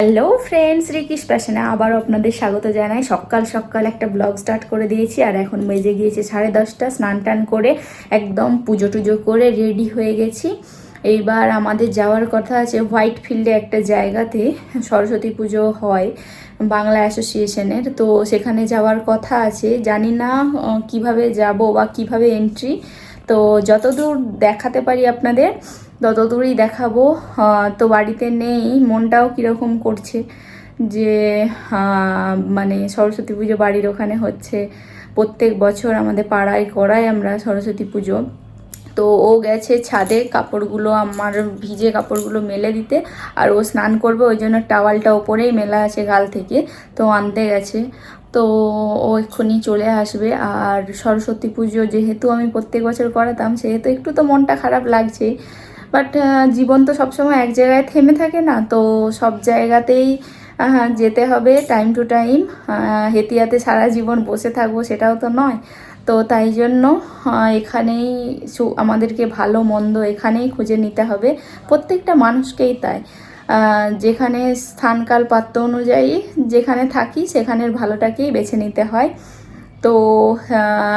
Hello friends শ্রীকৃষ প্যাশনে আবারও আপনাদের স্বাগত জানাই। সকাল সকাল একটা ব্লগ স্টার্ট করে দিয়েছি আর এখন বেজে গিয়েছে সাড়ে দশটা। স্নান টান করে একদম পুজো টুজো করে রেডি হয়ে গেছি। এইবার আমাদের যাওয়ার কথা আছে হোয়াইট ফিল্ডে একটা জায়গাতে সরস্বতী পুজো হয় বাংলা অ্যাসোসিয়েশনের। তো সেখানে যাওয়ার কথা আছে। জানি না কীভাবে যাব বা কীভাবে এন্ট্রি তো যতদূর দেখাতে পারি আপনাদের তত দূরই দেখাবো তো বাড়িতে নেই। মনটাও কীরকম করছে যে মানে সরস্বতী পুজো বাড়ির ওখানে হচ্ছে। প্রত্যেক বছর আমাদের পাড়ায় করাই আমরা সরস্বতী পুজো। তো ও গেছে ছাদে কাপড়গুলো, আমার ভিজে কাপড়গুলো মেলে দিতে। আর ও স্নান করবে, ওই জন্য টাওয়ালটা ওপরেই মেলা আছে গাল থেকে। তো আনতে গেছে। তো ও এক্ষুনি চলে আসবে। আর সরস্বতী পুজো যেহেতু আমি প্রত্যেক বছর করাতাম, সেহেতু একটু তো মনটা খারাপ লাগছে বাট জীবন তো সবসময় এক জায়গায় থেমে থাকে না, তো সব জায়গাতেই যেতে হবে টাইম টু টাইম হেতিয়াতে সারা জীবন বসে থাকব সেটাও তো নয়। তো তাই জন্য এখানেই আমাদেরকে ভালো মন্দ এখানেই খুঁজে নিতে হবে। প্রত্যেকটা মানুষকেই তাই। যেখানে স্থানকাল পাত্র অনুযায়ী যেখানে থাকি সেখানের ভালোটাকেই বেছে নিতে হয়। তো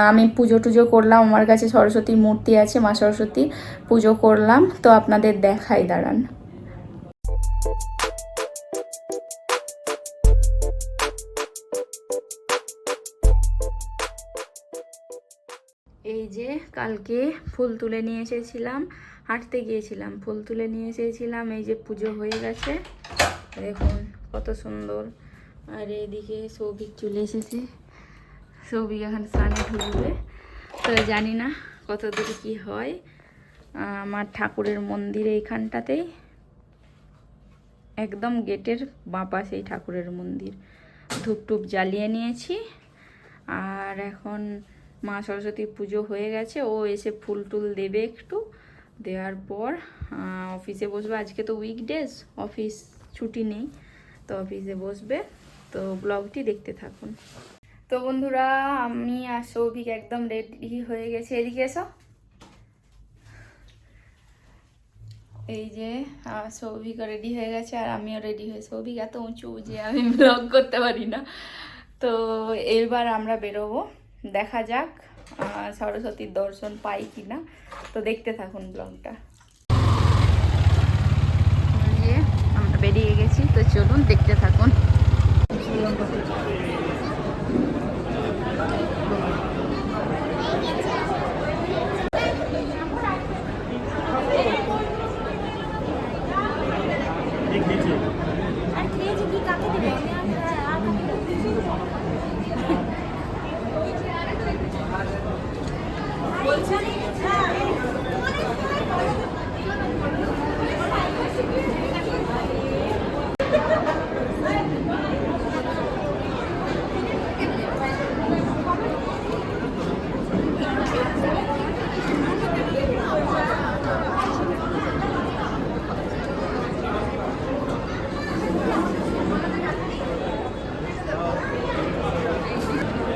আমি পুজো টুজো করলাম। আমার কাছে সরস্বতীর মূর্তি আছে, মা সরস্বতী পুজো করলাম। তো আপনাদের দেখাই, দাঁড়ান। এই যে কালকে ফুল তুলে নিয়ে এসেছিলাম, হাঁটতে গিয়েছিলাম, ফুল তুলে নিয়ে এসেছিলাম। এই যে পুজো হয়ে গেছে, দেখুন কত সুন্দর। আর এইদিকে সৌভিক চলে এসেছে। সৌভিক এখন স্নানে ঢুকবে। তো জানি না কত দূর কী হয়। আমার ঠাকুরের মন্দির এইখানটাতেই। একদম গেটের বাঁপা সেই ঠাকুরের মন্দির। ধূপ টুপ জ্বালিয়ে নিয়েছি। আর এখন মা সরস্বতী পুজো হয়ে গেছে। ও এসে ফুল টুল দেবে একটু। দেওয়ার পর অফিসে বসবে। আজকে তো উইকডেজ অফিস ছুটি নেই। তো অফিসে বসবে। তো ব্লগটি দেখতে থাকুন। তো বন্ধুরা আমি আর সৌভিক একদম রেডি হয়ে গেছে। এদিকে এসো। এই যে আহ, সৌভিক রেডি হয়ে গেছে আর আমিও রেডি হয়ে সৌভিক এত উঁচু যে আমি ব্লগ করতে পারি না। তো এবার আমরা বেরোবো। দেখা যাক সরস্বতীর দর্শন পাই কি না তো দেখতে থাকুন ব্লগটা আমরা বেরিয়ে গেছি। তো চলুন দেখতে থাকুন।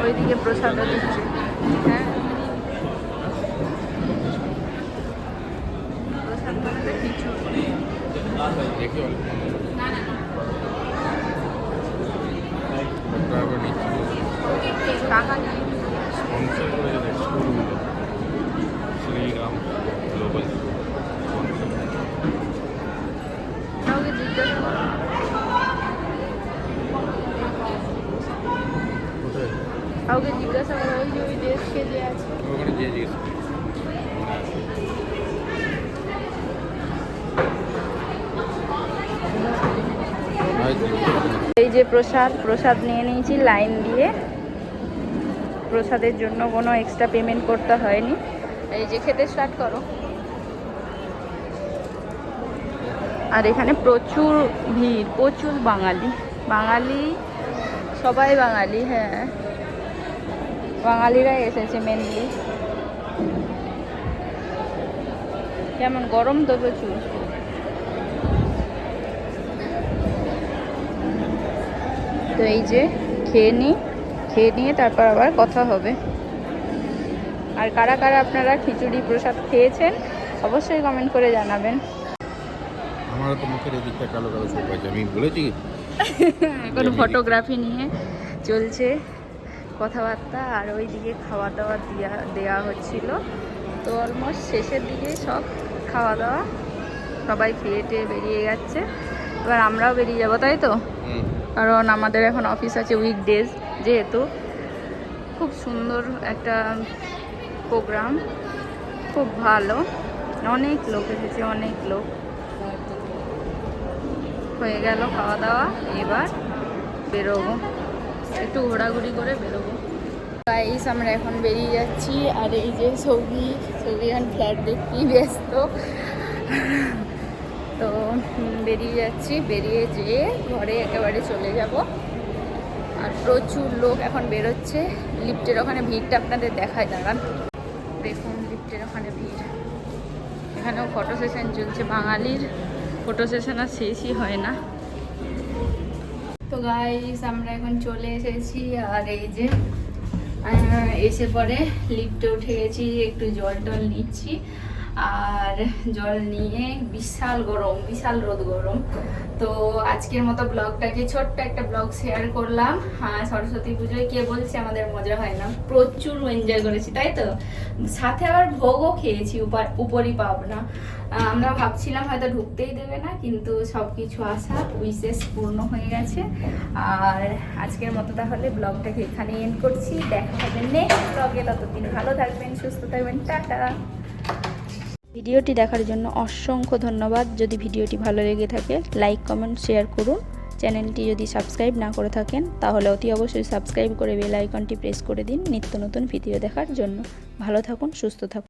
ওইদিকে প্রসাদ দিচ্ছে হ্যাঁ। প্রসাদ কিছু টাকা কাউকে জিজ্ঞাসা করো ওই ডেস্কে যে আছে। এই যে প্রসাদ প্রসাদ নিয়ে নিয়েছি লাইন দিয়ে প্রসাদের জন্য কোনো এক্সট্রা পেমেন্ট করতে হয়নি। এই যে খেতে স্টার্ট করো। আর এখানে প্রচুর ভিড়, প্রচুর বাঙালি। বাঙালি, সবাই বাঙালি হ্যাঁ। বাঙালিরাই এসেছে মেনলি কেমন গরম তো প্রচুর। তো এই যে খেয়ে নিই খেয়ে নিয়ে তারপর আবার কথা হবে। আর কারা কারা আপনারা খিচুড়ি প্রসাদ খেয়েছেন অবশ্যই কমেন্ট করে জানাবেন। আমারও তো মুখের এদিকটা কালো কালো সব আছে আমি বলেছি? এখন ফটোগ্রাফি নিয়ে চলছে কথাবার্তা আর ওইদিকে খাওয়া দাওয়া দেওয়া দেওয়া হচ্ছিল। তো অলমোস্ট শেষের দিকে সব খাওয়া দাওয়া সবাই খেয়ে টেয়ে বেরিয়ে যাচ্ছে এবার আমরাও বেরিয়ে যাব তাই তো? কারণ আমাদের এখন অফিস আছে উইক উইকডেজ যেহেতু খুব সুন্দর একটা প্রোগ্রাম খুব ভালো। অনেক লোক এসেছে অনেক লোক। হয়ে গেল খাওয়া দাওয়া এবার বেরোবো। একটু ঘোরাঘুরি করে বেরোবো। গাইস আমরা এখন বেরিয়ে যাচ্ছি আর এই যে ছবি ছবি এখন ফ্ল্যাট দেখি ব্যস্ত। তো বেরিয়ে যাচ্ছি। বেরিয়ে যেয়ে ঘরে একেবারে চলে যাব। আর প্রচুর লোক এখন বেরোচ্ছে। লিফটের ওখানে ভিড়টা আপনাদের দেখায়, দাঁড়ান। দেখুন, লিফটের ওখানে ভিড়। এখানেও ফটো সেশন চলছে। বাঙালির ফটো সেশন আর শেষই হয় না। তো গাইস আমরা এখন চলে এসেছি। আর এই যে এসে পরে লিফটে উঠে গেছি। একটু জল টল নিচ্ছি। আর জল নিয়ে বিশাল গরম, বিশাল রোদ গরম। তো আজকের মতো ব্লগটাকে ছোট্ট একটা ব্লগ শেয়ার করলাম। হ্যাঁ সরস্বতী পুজোয় কে বলছে আমাদের মজা হয় না। প্রচুর এনজয় করেছি, তাই তো? সাথে আবার ভোগও খেয়েছি উপার উপরই পাবনা আমরা ভাবছিলাম হয়তো ঢুকতেই দেবে না, কিন্তু সব কিছু আশা উইশেস পূর্ণ হয়ে গেছে। আর আজকের মতো তাহলে ব্লগটাকে এখানে এন্ড করছি। দেখা হবে নেক্সট ব্লগে ততদিন ভালো থাকবেন, সুস্থ থাকবেন। টাটা! ভিডিওটি দেখার জন্য অসংখ্য ধন্যবাদ। যদি ভিডিওটি ভালো লেগে থাকে লাইক কমেন্ট শেয়ার করুন। চ্যানেলটি যদি সাবস্ক্রাইব না করে থাকেন, তাহলে অতি অবশ্যই সাবস্ক্রাইব করে বেল আইকনটি প্রেস করে দিন নিত্য নতুন ভিডিও দেখার জন্য। ভালো থাকুন, সুস্থ থাকুন।